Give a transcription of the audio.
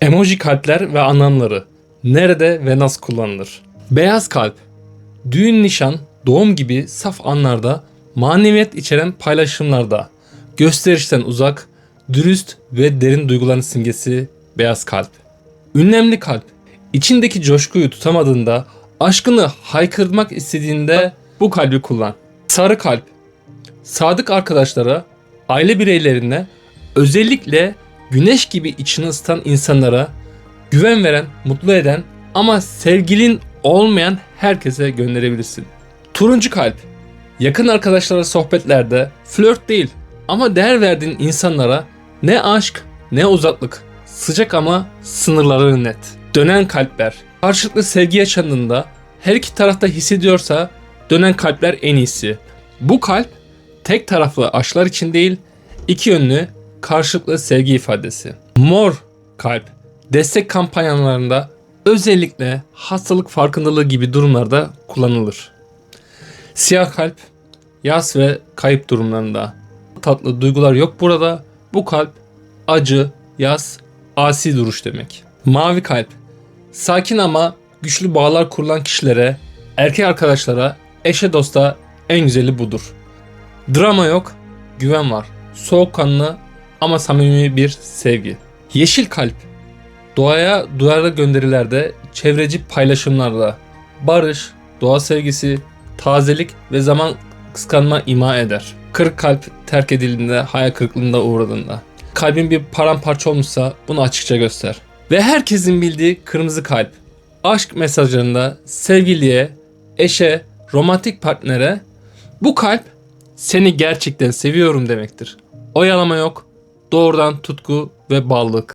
Emoji kalpler ve anlamları. Nerede ve nasıl kullanılır? Beyaz kalp. Düğün, nişan, doğum gibi saf anlarda, maneviyat içeren paylaşımlarda, gösterişten uzak, dürüst ve derin duyguların simgesi beyaz kalp. Ünlemli kalp. İçindeki coşkuyu tutamadığında, aşkını haykırmak istediğinde bu kalbi kullan. Sarı kalp. Sadık arkadaşlara, aile bireylerine, özellikle güneş gibi içini ısıtan insanlara güven veren, mutlu eden ama sevgilin olmayan herkese gönderebilirsin. Turuncu kalp. Yakın arkadaşlara sohbetlerde flört değil ama değer verdiğin insanlara ne aşk ne uzaklık. Sıcak ama sınırları net. Dönen kalpler. Karşılıklı sevgi yaşandığında her iki tarafta hissediyorsa dönen kalpler en iyisi. Bu kalp tek taraflı aşklar için değil iki yönlü karşılıklı sevgi ifadesi. Mor kalp destek kampanyalarında özellikle hastalık farkındalığı gibi durumlarda kullanılır. Siyah kalp yas ve kayıp durumlarında tatlı duygular yok burada. Bu kalp acı, yas, asi duruş demek. Mavi kalp sakin ama güçlü bağlar kurulan kişilere, erkek arkadaşlara, eşe dosta en güzeli budur. Drama yok, güven var. Soğukkanlı ama samimi bir sevgi. Yeşil kalp. Doğaya duyarlı gönderilerde, çevreci paylaşımlarda barış, doğa sevgisi, tazelik ve zaman kıskanma ima eder. Kırık kalp terk edildiğinde, hayal kırıklığında uğradığında. Kalbin bir paramparça olmuşsa bunu açıkça göster. Ve herkesin bildiği kırmızı kalp. Aşk mesajlarında sevgiliye, eşe, romantik partnere bu kalp seni gerçekten seviyorum demektir. Oyalama yok, doğrudan tutku ve bağlılık.